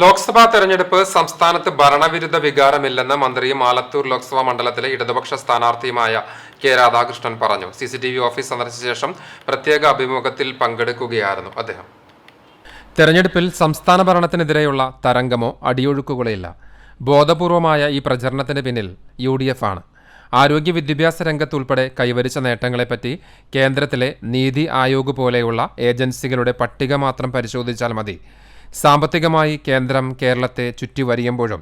ലോക്സഭാ തെരഞ്ഞെടുപ്പ് സംസ്ഥാനത്ത് ഭരണവിരുദ്ധ വികാരമില്ലെന്ന് മന്ത്രിയും ആലത്തൂർ ലോക്സഭാ മണ്ഡലത്തിലെ ഇടതുപക്ഷ സ്ഥാനാർത്ഥിയുമായ കെ രാധാകൃഷ്ണൻ പറഞ്ഞു. C C T V office സന്ദർശിച്ച ശേഷം പ്രത്യേക അഭിമുഖത്തിൽ പങ്കെടുക്കുകയായിരുന്നു അദ്ദേഹം. തെരഞ്ഞെടുപ്പിൽ സംസ്ഥാന ഭരണത്തിനെതിരെയുള്ള തരംഗമോ അടിയൊഴുക്കുകളില്ല ബോധപൂർവമായ ഈ പ്രചരണത്തിന് പിന്നിൽ യു ഡി എഫ് ആണ്. ആരോഗ്യ വിദ്യാഭ്യാസ രംഗത്തുൾപ്പെടെ കൈവരിച്ച നേട്ടങ്ങളെപ്പറ്റി കേന്ദ്രത്തിലെ നീതി ആയോഗ് പോലെയുള്ള ഏജൻസികളുടെ പട്ടിക മാത്രം പരിശോധിച്ചാൽ മതി. സാമ്പത്തികമായി കേന്ദ്രം കേരളത്തെ ചുറ്റി ചുറ്റിവരിയുമ്പോഴും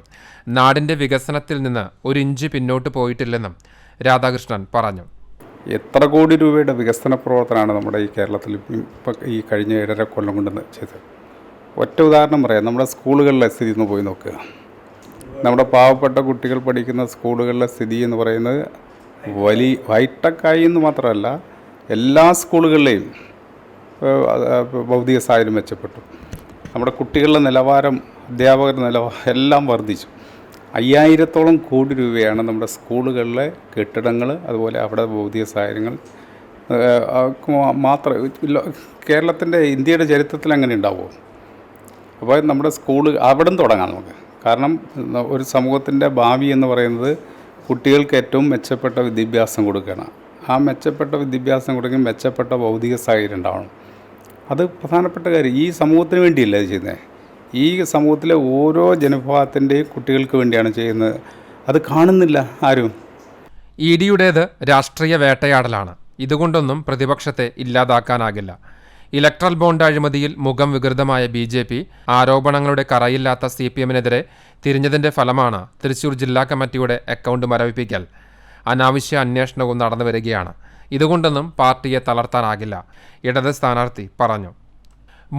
നാടിന്റെ വികസനത്തിൽ നിന്ന് ഒരു ഇഞ്ച് പിന്നോട്ട് പോയിട്ടില്ലെന്നും രാധാകൃഷ്ണൻ പറഞ്ഞു. എത്ര കോടി രൂപയുടെ വികസന പ്രവർത്തനമാണ് നമ്മുടെ ഈ കേരളത്തിൽ ഇപ്പം ഈ കഴിഞ്ഞ ഏഴര കൊല്ലം കൊണ്ട് ചെയ്തത്. ഒറ്റ ഉദാഹരണം പറയാം. നമ്മുടെ സ്കൂളുകളിലെ സ്ഥിതി ഒന്ന് പോയി നോക്കുക നമ്മുടെ പാവപ്പെട്ട കുട്ടികൾ പഠിക്കുന്ന സ്കൂളുകളിലെ സ്ഥിതി എന്ന് പറയുന്നത് വലിയ ഹൈടെക്കായി എന്ന് മാത്രമല്ല എല്ലാ സ്കൂളുകളിലെയും ഭൗതിക സാഹചര്യം മെച്ചപ്പെട്ടു. നമ്മുടെ കുട്ടികളുടെ നിലവാരം അധ്യാപകരുടെ നിലവാരം എല്ലാം വർദ്ധിച്ചു. അയ്യായിരത്തോളം കോടി രൂപയാണ് നമ്മുടെ സ്കൂളുകളിലെ കെട്ടിടങ്ങൾ അതുപോലെ അവിടെ ഭൗതിക സാഹചര്യങ്ങൾ. മാത്രം കേരളത്തിന്റെ ഇന്ത്യയുടെ ചരിത്രത്തിൽ അങ്ങനെ ഉണ്ടാവുമോ? അപ്പോൾ നമ്മുടെ സ്കൂൾ അവിടെ തുടങ്ങാം നമുക്ക്. കാരണം ഒരു സമൂഹത്തിന്റെ ഭാവി എന്ന് പറയുന്നത് കുട്ടികൾക്ക് ഏറ്റവും മെച്ചപ്പെട്ട വിദ്യാഭ്യാസം കൊടുക്കണം ആ മെച്ചപ്പെട്ട വിദ്യാഭ്യാസം കൊടുക്കുമ്പോൾ മെച്ചപ്പെട്ട ഭൗതിക സാഹചര്യം ഉണ്ടാവണം. അത് പ്രധാനപ്പെട്ട കാര്യം ഈ സമൂഹത്തിന് വേണ്ടിയല്ല അത് ചെയ്യുന്നത് ഈ സമൂഹത്തിലെ ഓരോ ജനവിഭാഗത്തിന്റെയും കുട്ടികൾക്ക് വേണ്ടിയാണ് ചെയ്യുന്നത്. അത് കാണുന്നില്ല ആരും. ഇ ഡിയുടേത് രാഷ്ട്രീയ വേട്ടയാടലാണ്. ഇതുകൊണ്ടൊന്നും പ്രതിപക്ഷത്തെ ഇല്ലാതാക്കാനാകില്ല. ഇലക്ട്രൽ ബോണ്ട് അഴിമതിയിൽ മുഖം വികൃതമായ ബി ജെ പി ആരോപണങ്ങളുടെ കറയില്ലാത്ത സി പി എമ്മിനെതിരെ തിരിഞ്ഞതിന്റെ ഫലമാണ് തൃശൂർ ജില്ലാ കമ്മിറ്റിയുടെ അക്കൗണ്ട് മരവിപ്പിക്കൽ. അനാവശ്യ അന്വേഷണവും നടന്നു വരികയാണ് ഇതുകൊണ്ടൊന്നും പാർട്ടിയെ തളർത്താനാകില്ല ഇടത് സ്ഥാനാർത്ഥി പറഞ്ഞു.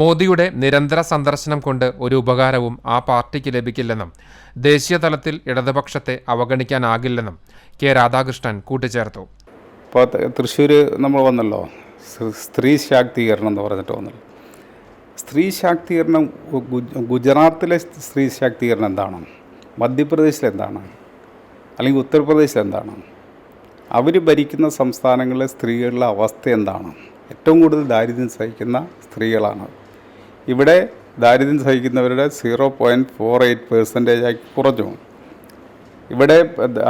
മോദിയുടെ നിരന്തര സന്ദർശനം കൊണ്ട് ഒരു ഉപകാരവും ആ പാർട്ടിക്ക് ലഭിക്കില്ലെന്നും ദേശീയ തലത്തിൽ ഇടതുപക്ഷത്തെ അവഗണിക്കാനാകില്ലെന്നും കെ രാധാകൃഷ്ണൻ കൂട്ടിച്ചേർത്തു. ഇപ്പോൾ തൃശ്ശൂർ നമ്മൾ വന്നല്ലോ സ്ത്രീ ശാക്തീകരണം എന്ന് പറഞ്ഞിട്ട് വന്നല്ലോ. സ്ത്രീ ശാക്തീകരണം ഗുജറാത്തിലെ സ്ത്രീ ശാക്തീകരണം എന്താണ്? മധ്യപ്രദേശിൽ എന്താണ് അല്ലെങ്കിൽ ഉത്തർപ്രദേശിൽ എന്താണ് അവർ ഭരിക്കുന്ന സംസ്ഥാനങ്ങളിലെ സ്ത്രീകളുടെ അവസ്ഥ എന്താണ്? ഏറ്റവും കൂടുതൽ ദാരിദ്ര്യം സഹിക്കുന്ന സ്ത്രീകളാണ്. ഇവിടെ ദാരിദ്ര്യം സഹിക്കുന്നവരുടെ സീറോ പോയിന്റ് ഫോർ എയ്റ്റ് പെർസെന്റേജായി കുറഞ്ഞു. ഇവിടെ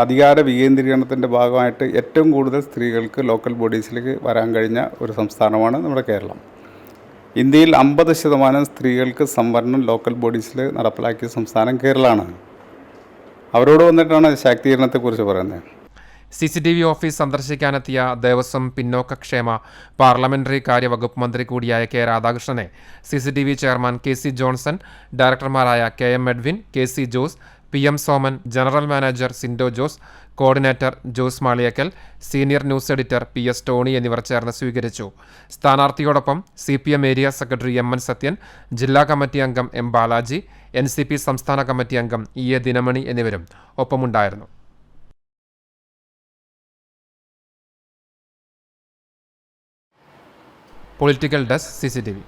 അധികാര വികേന്ദ്രീകരണത്തിന്റെ ഭാഗമായിട്ട് ഏറ്റവും കൂടുതൽ സ്ത്രീകൾക്ക് ലോക്കൽ ബോഡീസിലേക്ക് വരാൻ കഴിഞ്ഞ ഒരു സംസ്ഥാനമാണ് നമ്മുടെ കേരളം. ഇന്ത്യയിൽ അമ്പത് ശതമാനം സ്ത്രീകൾക്ക് സംവരണം ലോക്കൽ ബോഡീസിൽ നടപ്പിലാക്കിയ സംസ്ഥാനം കേരളമാണ്. അവരോട് വന്നിട്ടാണ് ശാക്തീകരണത്തെക്കുറിച്ച് പറയുന്നത്. C C T V office സന്ദർശിക്കാനെത്തിയ Devaswom പിന്നോക്കക്ഷേമ പാർലമെന്ററി കാര്യവകുപ്പ് മന്ത്രി കൂടിയായ K രാധാകൃഷ്ണനെ C C T V chairman K C Johnson ഡയറക്ടർമാരായ K M Edwin K C Jose P M Soman general manager Sindo Jose coordinator Jose Maliyakkal senior news editor P S Tony എന്നിവർ ചേർന്ന് സ്വീകരിച്ചു. സ്ഥാനാർത്ഥിയോടൊപ്പം C P M area secretary M N Sathyan ജില്ലാ committee അംഗം M Balaji N C P സംസ്ഥാന committee അംഗം E A Dinamani എന്നിവരും ഒപ്പമുണ്ടായിരുന്നു. Political desk C C T V